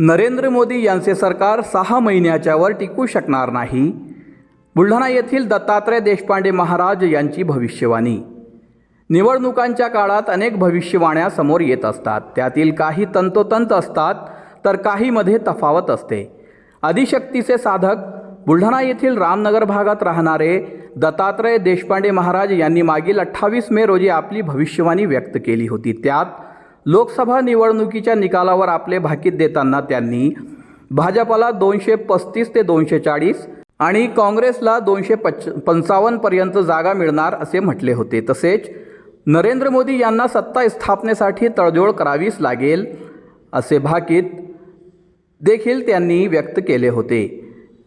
नरेंद्र मोदी यांचे सरकार सहा महिन्याच्यावर टिकू शकणार नाही. बुलढाणा येथील दत्तात्रय देशपांडे महाराज यांची भविष्यवाणी. निवडणुकांच्या काळात अनेक भविष्यवाण्या समोर येत असतात. त्यातील काही तंतोतंत असतात तर काहीमध्ये तफावत असते. अधिशक्तीचे साधक बुलढाणा येथील रामनगर भागात राहणारे दत्तात्रय देशपांडे महाराज यांनी मागील अठ्ठावीस मे रोजी आपली भविष्यवाणी व्यक्त केली होती. त्यात लोकसभा निवडणुकीच्या निकालावर आपले भाकीत देताना त्यांनी भाजपाला दोनशे पस्तीस ते दोनशे चाळीस आणि काँग्रेसला दोनशे पच पंचावन्नपर्यंत जागा मिळणार असे म्हटले होते. तसेच नरेंद्र मोदी यांना सत्ता स्थापनेसाठी तडजोड करावीच लागेल असे भाकीत देखील त्यांनी व्यक्त केले होते.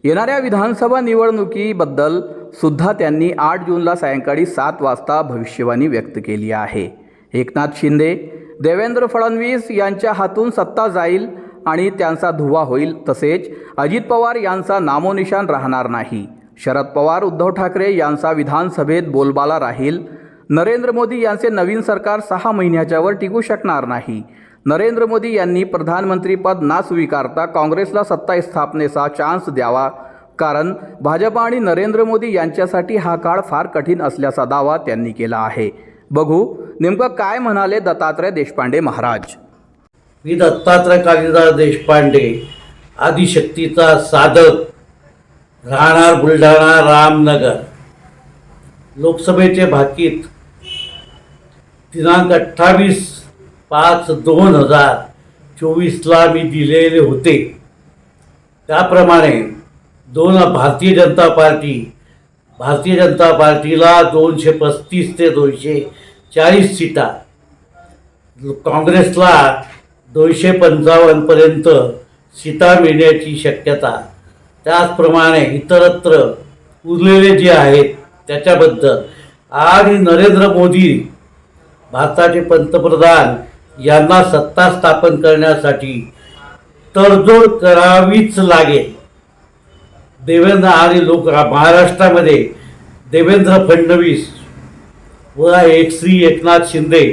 येणाऱ्या विधानसभा निवडणुकीबद्दल सुद्धा त्यांनी आठ जूनला सायंकाळी सात वाजता भविष्यवाणी व्यक्त केली आहे. एकनाथ शिंदे देवेंद्र फडणवीस यांच्या हातून सत्ता जाईल आणि त्यांचा धुवा होईल तसेच अजित पवार यांचा नामोनिशान राहणार नाही. शरद पवार उद्धव ठाकरे यांचा विधानसभेत बोलबाला राहील. नरेंद्र मोदी यांचे नवीन सरकार सहा महिन्याच्यावर टिकू शकणार नाही. नरेंद्र मोदी यांनी प्रधानमंत्रीपद ना स्वीकारता काँग्रेसला सत्ता स्थापनेचा चान्स द्यावा. कारण भाजप आणि नरेंद्र मोदी यांच्यासाठी हा काळ फार कठीण असल्याचा दावा त्यांनी केला आहे. बघू नेमकं काय म्हणाले दत्तात्रय देशपांडे महाराज? मी दत्तात्रय कालिदास देशपांडे आदिशक्तीचा साधक राहणार बुलढाणा रामनगर. लोकसभेचे भाकीत दिनांक अठ्ठावीस पाच दोन हजार चोवीसला मी दिलेले होते. त्याप्रमाणे दोन भारतीय जनता पार्टी भारतीय जनता पार्टीला दोनशे पस्तीस ते दोनशे चाळीस सीटा. काँग्रेसला दोनशे पंचावन्नपर्यंत सीटा मिळण्याची शक्यता. त्याचप्रमाणे इतरत्र उरलेले जे आहेत त्याच्याबद्दल. आणि नरेंद्र मोदी भारताचे पंतप्रधान यांना सत्ता स्थापन करण्यासाठी तडजोड करावीच लागेल. देवेंद्र आणि लोक महाराष्ट्रामध्ये देवेंद्र फडणवीस व एक श्री एकनाथ शिंदे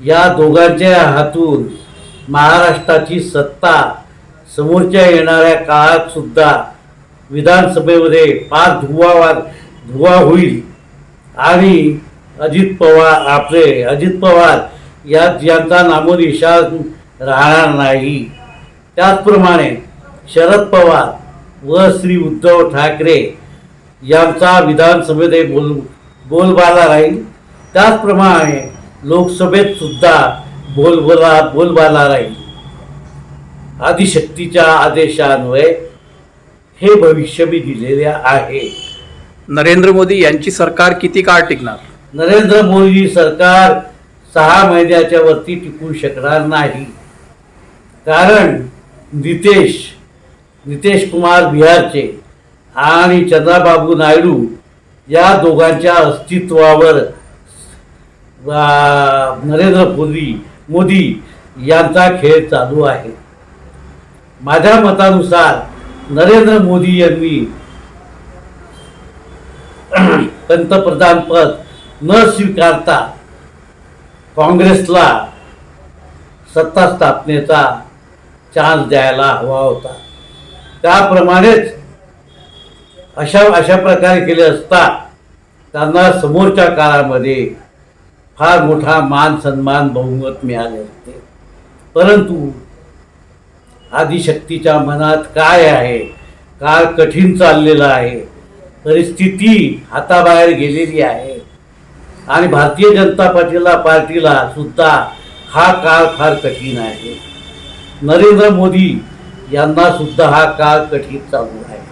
या दोघांच्या हातून महाराष्ट्राची सत्ता समोरच्या येणाऱ्या काळात सुद्धा विधानसभेमध्ये फार धुवावार धुवा होईल. आणि अजित पवार आपले अजित पवार या यांचा नामोनिशाण राहणार नाही. त्याचप्रमाणे शरद पवार व श्री उद्धव ठाकरे यांचा विधानसभेमध्ये बोल बोलबाला राहील. त्याचप्रमाणे लोकसभेत सुद्धा बोलबोला बोलबाला राहील. आदिशक्तीच्या आदेशान्वये हे भविष्य मी दिलेले आहे. नरेंद्र मोदी यांची सरकार किती काळ टिकणार? नरेंद्र मोदी सरकार सहा महिन्याच्या वरती टिकू शकणार नाही. कारण नितेश नितेश कुमार बिहारचे आणि चंद्राबाबू नायडू या दोघांच्या अस्तित्वावर नरेंद्र मोदी मोदी यांचा खेळ चालू आहे. माझ्या मतानुसार नरेंद्र मोदी यांनी पंतप्रधानपद न स्वीकारता काँग्रेसला सत्ता स्थापनेचा चान्स द्यायला हवा होता. त्याप्रमाणेच अशा अशा प्रकारे केले असता त्यांना समोरच्या काळामध्ये फार मोठा मान सन्मान बहुमत मिळाले असते परंतु आदिशक्तीच्या मनात काय आहे? काळ कठीण चाललेला आहे. परिस्थिती हाताबाहेर गेलेली आहे. आणि भारतीय जनता पार्टीला पार्टीला सुद्धा हा काळ फार कठीण आहे. नरेंद्र मोदी यांना सुद्धा हा काळ कठीण चालू आहे.